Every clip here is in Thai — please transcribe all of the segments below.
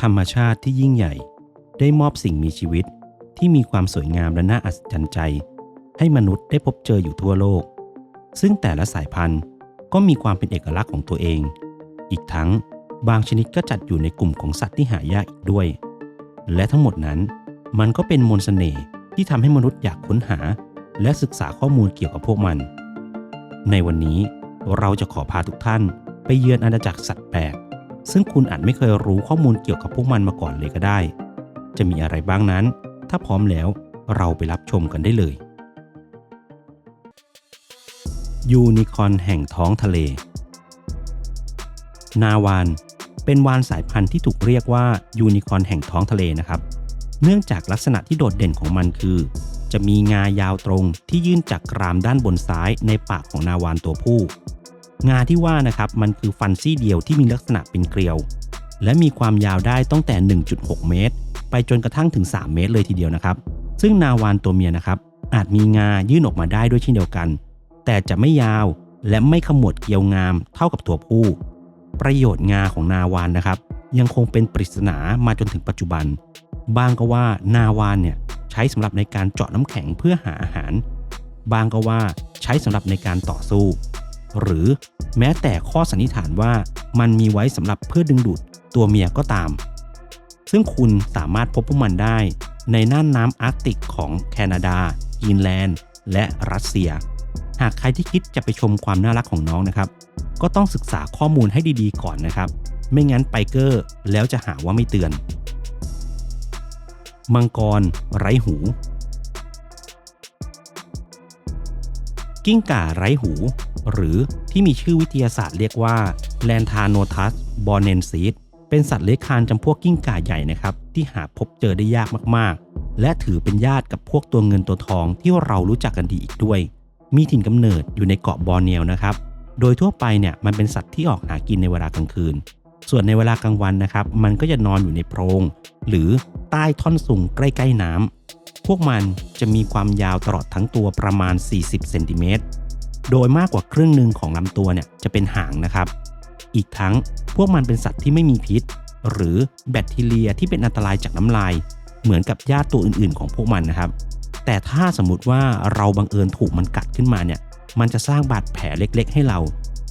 ธรรมชาติที่ยิ่งใหญ่ ได้มอบสิ่งมีชีวิตที่มีความสวยงามและน่าอัศจรรย์ใจ ให้มนุษย์ได้พบเจออยู่ทั่วโลก ซึ่งแต่ละสายพันธุ์ก็มีความเป็นเอกลักษณ์ของตัวเอง อีกทั้งบางชนิดก็จัดอยู่ในกลุ่มของสัตว์ที่หายากอีกด้วย และทั้งหมดนั้น มันก็เป็นมนต์เสน่ห์ที่ทำให้มนุษย์อยากค้นหา และศึกษาข้อมูลเกี่ยวกับพวกมัน ในวันนี้เราจะขอพาทุกท่านไปเยือนอาณาจักรสัตว์แปลก ซึ่งคุณอาจไม่เคยรู้ข้อมูลเกี่ยวกับพวกมันมาก่อนเลยก็ได้ จะมีอะไรบ้างนั้น ถ้าพร้อมแล้วเราไปรับชมกันได้เลย ยูนิคอนแห่งท้องทะเล นาวาน เป็นวานสายพันธุ์ที่ถูกเรียกว่ายูนิคอนแห่งท้องทะเลนะครับ เนื่องจากลักษณะที่โดดเด่นของมันคือ จะมีงายาวตรงที่ยื่นจากกรามด้านบนซ้ายในปากของนาวานตัวผู้ งาที่ว่านะครับมันคือฟันซี่เดียวที่มีลักษณะเป็นเกลียว และมีความยาวได้ตั้งแต่ 1.6 เมตร ไปจนกระทั่งถึง 3 เมตรเลยทีเดียวนะครับ ซึ่งนาวานตัวเมียนะครับอาจมีงายื่นออกมาได้ด้วยเช่นเดียวกัน แต่จะไม่ยาวและไม่ขมวดเกลียวงามเท่ากับตัวผู้ ประโยชน์งาของนาวานนะครับ ยังคงเป็นปริศนามาจนถึงปัจจุบัน บางก็ว่านาวานเนี่ยใช้สำหรับในการเจาะน้ำแข็งเพื่อหาอาหาร บางก็ว่าใช้สำหรับในการต่อสู้ หรือแม้แต่ข้อสันนิษฐานว่ามันมีไว้สำหรับเพื่อดึงดูดตัวเมียก็ตาม ซึ่งคุณสามารถพบพวกมันได้ในน่านน้ำอาร์กติกของแคนาดากรีนแลนด์ และรัสเซีย หากใครที่คิดจะไปชมความน่ารักของน้องนะครับ ก็ต้องศึกษาข้อมูลให้ดีๆ ก่อนนะครับ ไม่งั้นไปเกอร์แล้วจะหาว่าไม่เตือน มังกร ไร้หู กิ้งก่าไร้หู หรือที่มีชื่อวิทยาศาสตร์เรียกว่าแลนทาโนทัสบอ n เนนซีดเป็นสัตว์เลื้อยคลานจำพวกกิ้งก่าใหญ่นะครับ ที่หาพบเจอได้ยากมากๆ และถือเป็นญาติกับพวกตัวเงินตัวทองที่เรารู้จักกันดีอีกด้วย มีถิ่นกำเนิดอยู่ในเกาะบอร์เนียวนะครับ โดยทั่วไปเนี่ยมันเป็นสัตว์ที่ออกหากินในเวลากลางคืน ส่วนในเวลากลางวันนะครับ มันก็จะนอนอยู่ในโพรง หรือใต้ท่อนสูงใกล้ๆน้ำพวกมันจะมีความยาวตลอดทั้งตัวประมาณ 40 เซนติเมตร โดยมากกว่าครึ่งหนึ่งของลำตัวเนี่ยจะเป็นหางนะครับ อีกทั้งพวกมันเป็นสัตว์ที่ไม่มีพิษ หรือแบคทีเรียที่เป็นอันตรายจากน้ำลาย เหมือนกับญาติตัวอื่นๆ ของพวกมันนะครับ แต่ถ้าสมมติว่าเราบังเอิญถูกมันกัดขึ้นมาเนี่ย มันจะสร้างบาดแผลเล็กๆ ให้เรา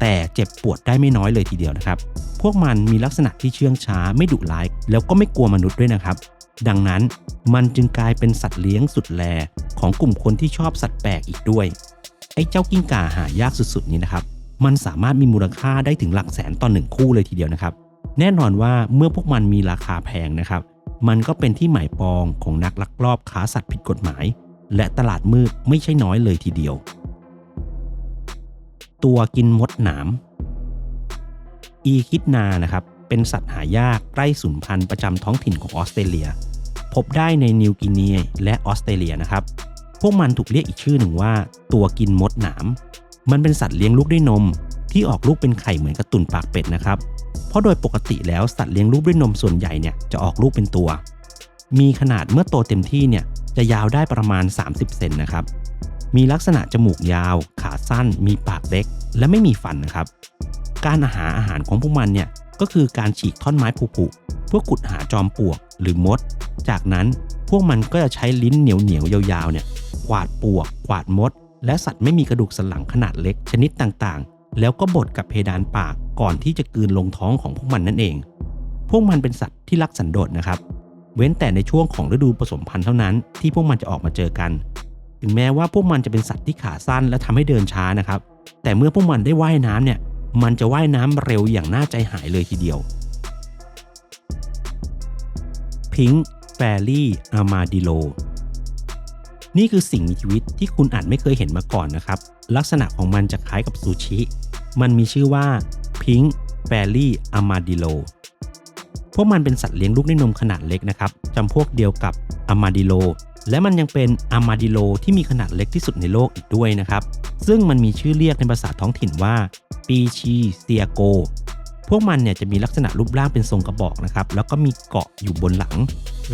แต่เจ็บปวดได้ไม่น้อยเลยทีเดียวนะครับ พวกมันมีลักษณะที่เชื่องช้าไม่ดุร้าย แล้วก็ไม่กลัวมนุษย์ด้วยนะครับดังนั้นมันจึงกลายเป็นสัตว์เลี้ยงสุดแลของกลุ่มคนที่ชอบสัตว์แปลกอีกด้วย ไอ้เจ้ากิ้งก่าหายากสุดๆนี้นะครับ มันสามารถมีมูลค่าได้ถึงหลักแสนต่อหนึ่งคู่เลยทีเดียวนะครับ แน่นอนว่าเมื่อพวกมันมีราคาแพงนะครับ มันก็เป็นที่หมายปองของนักลักลอบค้าสัตว์ผิดกฎหมาย และตลาดมืดไม่ใช่น้อยเลยทีเดียว ตัวกินมดหนาม อีคิดนานะครับ เป็นสัตว์หายากใกล้สูญพันธุ์ประจำท้องถิ่นของออสเตรเลีย พบได้ในนิวกินีและออสเตรเลียนะครับ พวกมันถูกเรียกอีกชื่อหนึ่งว่า ตัวกินมดหนาม มันเป็นสัตว์เลี้ยงลูกด้วยนม ที่ออกลูกเป็นไข่เหมือนกับตุ่นปากเป็ดนะครับ เพราะโดยปกติแล้วสัตว์เลี้ยงลูกด้วยนมส่วนใหญ่เนี่ยจะออกลูกเป็นตัว มีขนาดเมื่อโตเต็มที่เนี่ยจะยาวได้ประมาณ 30 เซนนะครับ มีลักษณะจมูกยาว ขาสั้น มีปากเล็ก และไม่มีฟันนะครับ การอาหารอาหารของพวกมันเนี่ยก็คือการฉีกท่อนไม้ผุๆเพื่อขุดหาจอมปลวกหรือมด จากนั้นพวกมันก็จะใช้ลิ้นเหนียวๆยวยาวๆเนี่ย วาดปวก กวาดมด และสัตว์ไม่มีกระดูกสันหลังขนาดเล็กชนิดต่างๆ แล้วก็บดกับเพดานปากก่อนที่จะกลืนลงท้องของพวกมันนั่นเอง พวกมันเป็นสัตว์ที่รักสันโดษนะครับ เว้นแต่ในช่วงของฤดูผสมพันธุ์เท่านั้นที่พวกมันจะออกมาเจอกัน ถึงแม้ว่าพวกมันจะเป็นสัตว์ที่ขาสั้นและทำให้เดินช้านะครับ แต่เมื่อพวกมันได้ว่ายน้ำเนี่ย มันจะว่ายน้ำเร็วอย่างน่าใจหายเลยทีเดียวพิงค์แฟรี่อามาดิโล นี่คือสิ่งมีชีวิตที่คุณอาจไม่เคยเห็นมาก่อนนะครับ ลักษณะของมันจะคล้ายกับซูชิ มันมีชื่อว่าพิงค์แฟรี่อามาดิโลพวกมันเป็นสัตว์เลี้ยงลูกด้วยนมขนาดเล็กนะครับจำพวกเดียวกับอามาดิโลและมันยังเป็นอามาดิโลที่มีขนาดเล็กที่สุดในโลกอีกด้วยนะครับ ซึ่งมันมีชื่อเรียกในภาษาท้องถิ่นว่าปีชีเซียโก พวกมันเนี่ยจะมีลักษณะรูปร่างเป็นทรงกระบอกนะครับ แล้วก็มีเกาะอยู่บนหลัง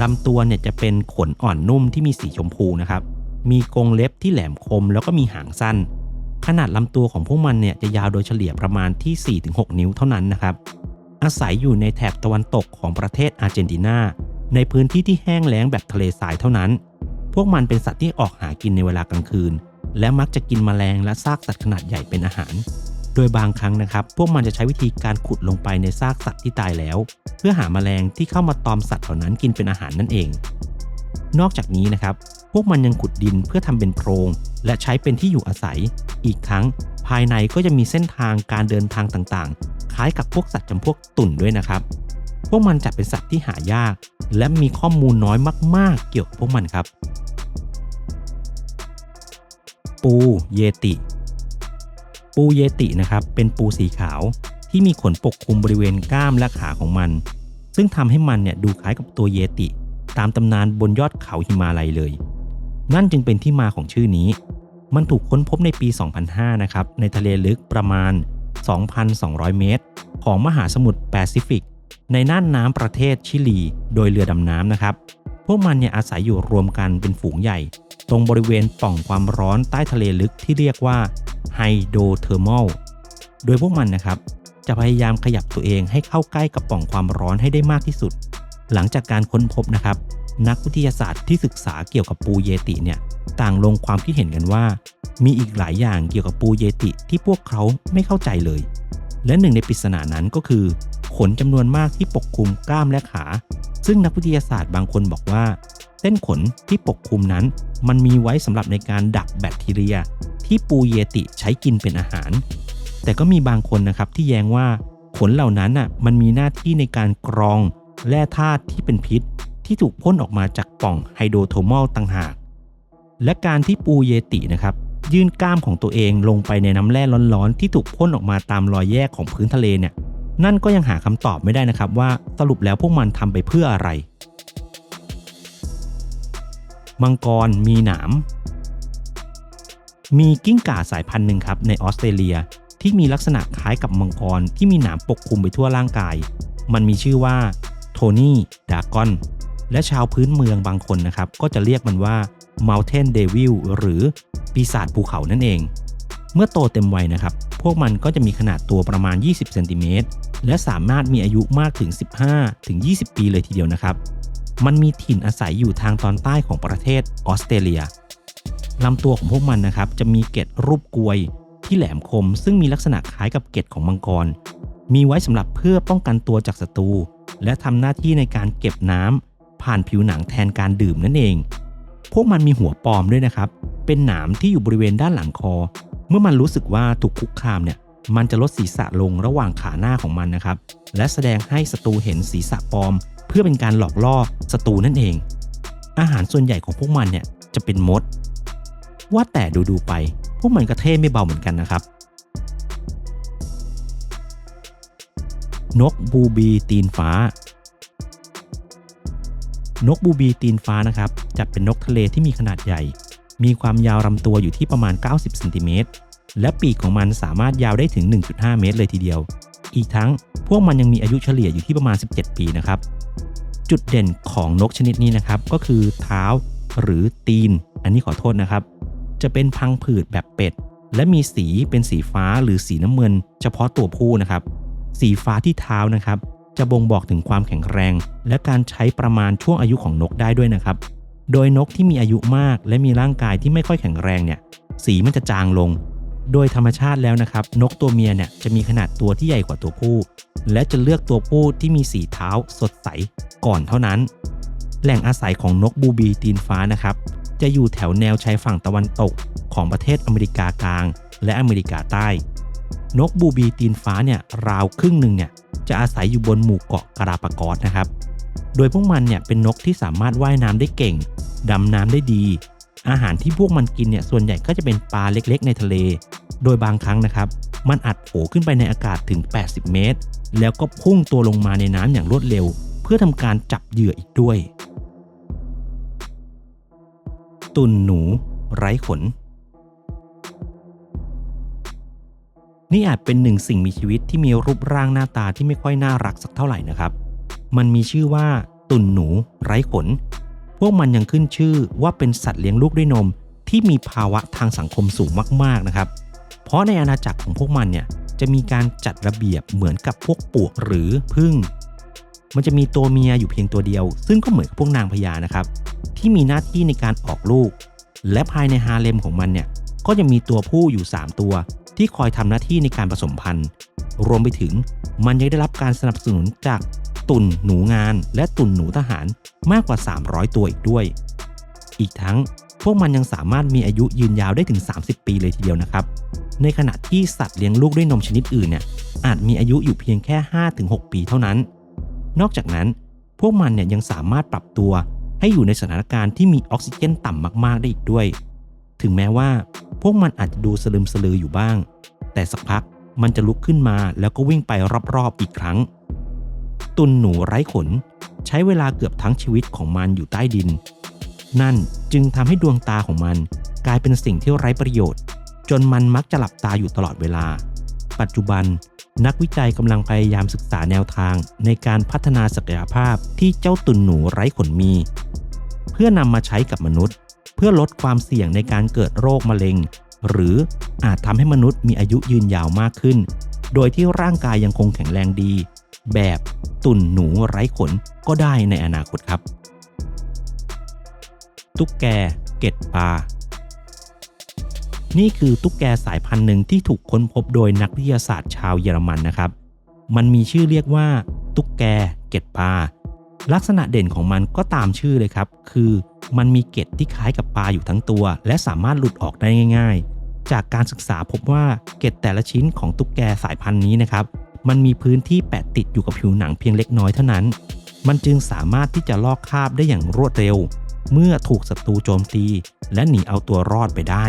ลำตัวเนี่ยจะเป็นขนอ่อนนุ่มที่มีสีชมพูนะครับ มีกรงเล็บที่แหลมคมแล้วก็มีหางสั้น ขนาดลำตัวของพวกมันเนี่ยจะยาวโดยเฉลี่ยประมาณที่ 4-6 นิ้วเท่านั้นนะครับ อาศัยอยู่ในแถบตะวันตกของประเทศอาร์เจนตินา ในพื้นที่ที่แห้งแล้งแบบทะเลทรายเท่านั้น พวกมันเป็นสัตว์ที่ออกหากินในเวลากลางคืน และมักจะกินแมลงและซากสัตว์ขนาดใหญ่เป็นอาหาร โดยบางครั้งนะครับ พวกมันจะใช้วิธีการขุดลงไปในซากสัตว์ที่ตายแล้ว เพื่อหาแมลงที่เข้ามาตอมสัตว์เหล่านั้นกินเป็นอาหารนั่นเองนอกจากนี้นะครับ พวกมันยังขุดดินเพื่อทำเป็นโพรง และใช้เป็นที่อยู่อาศัย อีกทั้งภายในก็จะมีเส้นทางการเดินทางต่างๆ คล้ายกับพวกสัตว์จำพวกตุ่นด้วยนะครับ พวกมันจัดเป็นสัตว์ที่หายาก และมีข้อมูลน้อยมาก ๆ เกี่ยวกับพวกมันครับ ปูเยติ ปูเยตินะครับเป็นปูสีขาวที่มีขนปกคลุมบริเวณก้ามและขาของมัน ซึ่งทำให้มันเนี่ยดูคล้ายกับตัวเยติ ตามตำนานบนยอดเขาหิมาลัยเลย นั่นจึงเป็นที่มาของชื่อนี้ มันถูกค้นพบในปี 2005 นะครับ ในทะเลลึกประมาณ 2,200 เมตร ของมหาสมุทรแปซิฟิก ในน่านน้ำประเทศชิลี โดยเรือดำน้ำนะครับ พวกมันเนี่ยอาศัยอยู่รวมกันเป็นฝูงใหญ่ ตรงบริเวณป่องความร้อนใต้ทะเลลึกที่เรียกว่าไฮโดรเทอร์มอล โดยพวกมันนะครับ จะพยายามขยับตัวเองให้เข้าใกล้กับป่องความร้อนให้ได้มากที่สุด หลังจากการค้นพบนะครับ นักวิทยาศาสตร์ที่ศึกษาเกี่ยวกับปูเยติเนี่ยต่างลงความคิดเห็นกันว่า มีอีกหลายอย่างเกี่ยวกับปูเยติที่พวกเขาไม่เข้าใจเลย และหนึ่งในปริศนานั้นก็คือ ขนจำนวนมากที่ปกคลุมกล้ามและขา ซึ่งนักวิทยาศาสตร์บางคนบอกว่า เส้นขนที่ปกคลุมนั้น มันมีไว้สำหรับในการดักแบคทีเรีย ที่ปูเยติใช้กินเป็นอาหาร แต่ก็มีบางคนนะครับที่แย้งว่าขนเหล่านั้นน่ะมันมีหน้าที่ในการกรองแร่ธาตุที่เป็นพิษ ที่ถูกพ่นออกมาจากปล่องไฮโดรโทมอลต่างหาก และการที่ปูเยตินะครับยื่นกล้ามของตัวเองลงไปในน้ำแร่ร้อนๆ ที่ถูกพ่นออกมาตามรอยแยกของพื้นทะเลเนี่ย นั่นก็ยังหาคำตอบไม่ได้นะครับว่าสรุปแล้วพวกมันทำไปเพื่ออะไร มังกรมีหนาม มีกิ้งก่าสายพันธุ์หนึ่งครับในออสเตรเลียที่มีลักษณะคล้ายกับมังกรที่มีหนามปกคลุมไปทั่วร่างกาย มันมีชื่อว่าโทนี่ดากอน และชาวพื้นเมืองบางคนนะครับ ก็จะเรียกมันว่า Mountain Devil หรือปีศาจภูเขานั่นเอง เมื่อโตเต็มวัยนะครับ พวกมันก็จะมีขนาดตัวประมาณ 20 เซนติเมตร และสามารถมีอายุมากถึง 15 ถึง 20 ปีเลยทีเดียวนะครับ มันมีถิ่นอาศัยอยู่ทางตอนใต้ของประเทศออสเตรเลียลำตัวของพวกมันนะครับ จะมีเกล็ดรูปกลวยที่แหลมคม ซึ่งมีลักษณะคล้ายกับเกล็ดของมังกร มีไว้สำหรับเพื่อป้องกันตัวจากศัตรู และทำหน้าที่ในการเก็บน้ำ ผ่านผิวหนังแทนการดื่มนั่นเอง พวกมันมีหัวปลอมด้วยนะครับ เป็นหนามที่อยู่บริเวณด้านหลังคอ เมื่อมันรู้สึกว่าถูกคุกคามเนี่ย มันจะลดศีรษะลงระหว่างขาหน้าของมันนะครับ และแสดงให้ศัตรูเห็นศีรษะปลอม เพื่อเป็นการหลอกล่อศัตรูนั่นเอง อาหารส่วนใหญ่ของพวกมันเนี่ยจะเป็นมด ว่าแต่ดูๆไป พวกมันก็เท่ไม่เบาเหมือนกันนะครับนกบูบีตีนฟ้า นกบูบีตีนฟ้านะครับ จัดเป็นนกทะเลที่มีขนาดใหญ่ มีความยาวลำตัวอยู่ที่ประมาณ 90เซนติเมตร และปีกของมันสามารถยาวได้ถึง 1.5 เมตรเลยทีเดียว อีกทั้งพวกมันยังมีอายุเฉลี่ยอยู่ที่ประมาณ 17 ปีนะครับ จุดเด่นของนกชนิดนี้นะครับ ก็คือเท้าหรือตีน อันนี้ขอโทษนะครับ จะเป็นพังผืดแบบเป็ด และมีสีเป็นสีฟ้าหรือสีน้ำเงิน เฉพาะตัวผู้นะครับ สีฟ้าที่เท้านะครับ จะบ่งบอกถึงความแข็งแรง และการใช้ประมาณช่วงอายุของนกได้ด้วยนะครับ โดยนกที่มีอายุมาก และมีร่างกายที่ไม่ค่อยแข็งแรงเนี่ย สีมันจะจางลง โดยธรรมชาติแล้วนะครับ นกตัวเมียเนี่ยจะมีขนาดตัวที่ใหญ่กว่าตัวผู้ และจะเลือกตัวผู้ที่มีสีเท้าสดใสก่อนเท่านั้น แหล่งอาศัยของนกบูบีตีนฟ้านะครับ จะอยู่แถวแนวชายฝั่งตะวันตกของประเทศอเมริกากลาง และอเมริกาใต้ นกบูบีตีนฟ้าเนี่ยราวครึ่งหนึ่งเนี่ย จะอาศัยอยู่บนหมู่เกาะกาลาปากอสนะครับ โดยพวกมันเนี่ยเป็นนกที่สามารถว่ายน้ำได้เก่ง ดำน้ำได้ดี อาหารที่พวกมันกินเนี่ยส่วนใหญ่ก็จะเป็นปลาเล็กๆ ในทะเล โดยบางครั้งนะครับ มันอัดโผขึ้นไปในอากาศถึง 80 เมตร แล้วก็พุ่งตัวลงมาในน้ำอย่างรวดเร็ว เพื่อทำการจับเหยื่ออีกด้วย ตุ่นหนู ไร้ขน นี่อาจเป็นหนึ่งสิ่งมีชีวิตที่มีรูปร่างหน้าตาที่ไม่ค่อยน่ารักสักเท่าไหร่นะครับ มันมีชื่อว่าตุ่นหนูไร้ขน พวกมันยังขึ้นชื่อว่าเป็นสัตว์เลี้ยงลูกด้วยนมที่มีภาวะทางสังคมสูงมากๆนะครับ เพราะในอาณาจักรของพวกมันเนี่ยจะมีการจัดระเบียบเหมือนกับพวกปวกหรือพึ่ง มันจะมีตัวเมียอยู่เพียงตัวเดียว ซึ่งก็เหมือนกับพวกนางพญานะครับ ที่มีหน้าที่ในการออกลูก และภายในฮาเลมของมันเนี่ยก็จะมีตัวผู้อยู่ 3 ตัว ที่คอยทำหน้าที่ในการผสมพันธุ์ รวมไปถึงมันยังได้รับการสนับสนุนจากตุ่นหนูงาน และตุ่นหนูทหารมากกว่า 300 ตัวอีกด้วย อีกทั้งพวกมันยังสามารถมีอายุยืนยาวได้ถึง 30 ปีเลยทีเดียวนะครับ ในขณะที่สัตว์เลี้ยงลูกด้วยนมชนิดอื่นเนี่ยอาจมีอายุอยู่เพียงแค่ 5-6 ปีเท่านั้น นอกจากนั้น พวกมันเนี่ยยังสามารถปรับตัวให้อยู่ในสถานการณ์ที่มีออกซิเจนต่ำมากๆได้อีกด้วย ถึงแม้ว่า พวกมันอาจจะดูสลืมสลืออยู่บ้าง แต่สักพักมันจะลุกขึ้นมาแล้วก็วิ่งไปรอบๆอีกครั้ง ตุนหนูไร้ขน ใช้เวลาเกือบทั้งชีวิตของมันอยู่ใต้ดิน นั่นจึงทำให้ดวงตาของมันกลายเป็นสิ่งที่ไร้ประโยชน์ จนมันมักจะหลับตาอยู่ตลอดเวลา ปัจจุบันนักวิจัยกำลังพยายามศึกษาแนวทางในการพัฒนาศักยภาพที่เจ้าตุนหนูไร้ขนมี เพื่อนำมาใช้กับมนุษย์ เพื่อลดความเสี่ยงในการเกิดโรคมะเร็ง หรืออาจทำให้มนุษย์มีอายุยืนยาวมากขึ้น โดยที่ร่างกายยังคงแข็งแรงดี แบบตุ่นหนูไร้ขนก็ได้ในอนาคตครับ ตุ๊กแกเกตปลานี่คือตุ๊กแกสายพันธุ์หนึ่งที่ถูกค้นพบโดยนักวิทยาศาสตร์ชาวเยอรมันนะครับ มันมีชื่อเรียกว่า ตุ๊กแกเกตปลา ลักษณะเด่นของมันก็ตามชื่อเลยครับ คือมันมีเกล็ดที่คล้ายกับปลาอยู่ทั้งตัว และสามารถหลุดออกได้ง่าย ๆ จากการศึกษาพบว่าเกล็ดแต่ละชิ้นของตุ๊กแกสายพันธุ์นี้นะครับ มันมีพื้นที่แปะติดอยู่กับผิวหนังเพียงเล็กน้อยเท่านั้น มันจึงสามารถที่จะลอกคราบได้อย่างรวดเร็ว เมื่อถูกศัตรูโจมตี และหนีเอาตัวรอดไปได้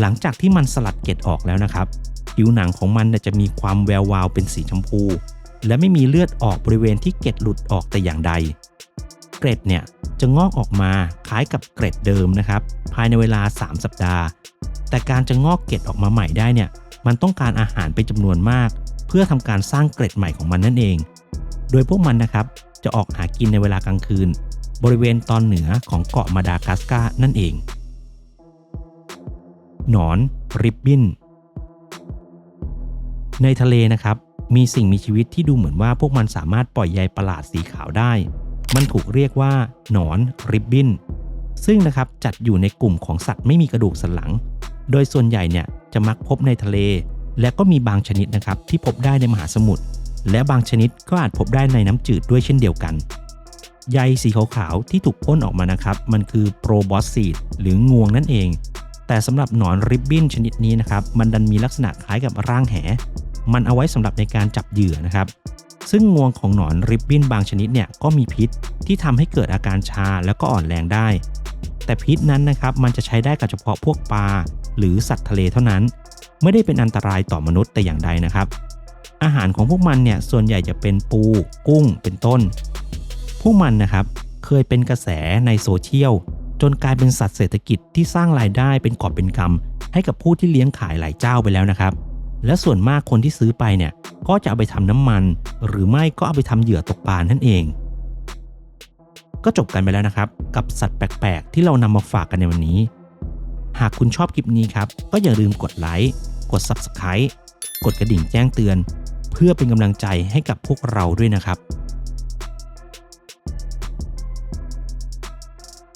หลังจากที่มันสลัดเกล็ดออกแล้วนะครับ ผิวหนังของมันจะมีความแวววาวเป็นสีชมพู และไม่มีเลือดออกบริเวณที่เกล็ดหลุดออกแต่อย่างใด เกร็ดเนี่ยจะงอกออกมาคล้ายกับเกร็ดเดิมนะครับ ภายในเวลา 3 สัปดาห์ แต่การจะงอกเกล็ดออกมาใหม่ได้เนี่ยมันต้องการอาหารเป็นจำนวนมาก เพื่อทำการสร้างเกร็ดใหม่ของมันนั่นเอง โดยพวกมันนะครับจะออกหากินในเวลากลางคืน บริเวณตอนเหนือของเกาะมาดากัสการ์นั่นเอง หนอนริบบินในทะเลนะครับ มีสิ่งมีชีวิตที่ดูเหมือนว่าพวกมันสามารถปล่อยใยประหลาดสีขาวได้ มันถูกเรียกว่า หนอนริบบินซึ่งนะครับจัดอยู่ในกลุ่มของสัตว์ไม่มีกระดูกสันหลัง โดยส่วนใหญ่เนี่ยจะมักพบในทะเล และก็มีบางชนิดนะครับที่พบได้ในมหาสมุทร และบางชนิดก็อาจพบได้ในน้ำจืดด้วยเช่นเดียวกัน ใยสีขาวๆที่ถูกพ่นออกมานะครับ มันคือโปรบอสซีดหรืองวงนั่นเอง แต่สำหรับหนอนริบบิ้นชนิดนี้นะครับ มันดันมีลักษณะคล้ายกับร่างแห มันเอาไว้สำหรับในการจับเหยื่อนะครับ ซึ่งงวงของหนอนริบบิ้นบางชนิดเนี่ยก็มีพิษที่ทำให้เกิดอาการชาแล้วก็อ่อนแรงได้ แต่พิษนั้นนะครับมันจะใช้ได้กับเฉพาะพวกปลาหรือสัตว์ทะเลเท่านั้น ไม่ได้เป็นอันตรายต่อมนุษย์แต่อย่างใดนะครับ อาหารของพวกมันเนี่ยส่วนใหญ่จะเป็นปู กุ้ง เป็นต้น พวกมันนะครับเคยเป็นกระแสในโซเชียลจนกลายเป็นสัตว์เศรษฐกิจที่สร้างรายได้เป็นกอบเป็นกำให้กับผู้ที่เลี้ยงขายหลายเจ้าไปแล้วนะครับ และส่วนมากคนที่ซื้อไปเนี่ยก็จะเอาไปทำน้ำมัน หรือไม่ก็เอาไปทำเหยื่อตกปลานั่นเอง ก็จบกันไปแล้วนะครับ กับสัตว์แปลกๆ ที่เรานำมาฝากกันในวันนี้ หากคุณชอบคลิปนี้ครับ ก็อย่าลืมกดไลค์กด Subscribe กดกระดิ่งแจ้งเตือน เพื่อเป็นกำลังใจให้กับพวกเราด้วยนะครับ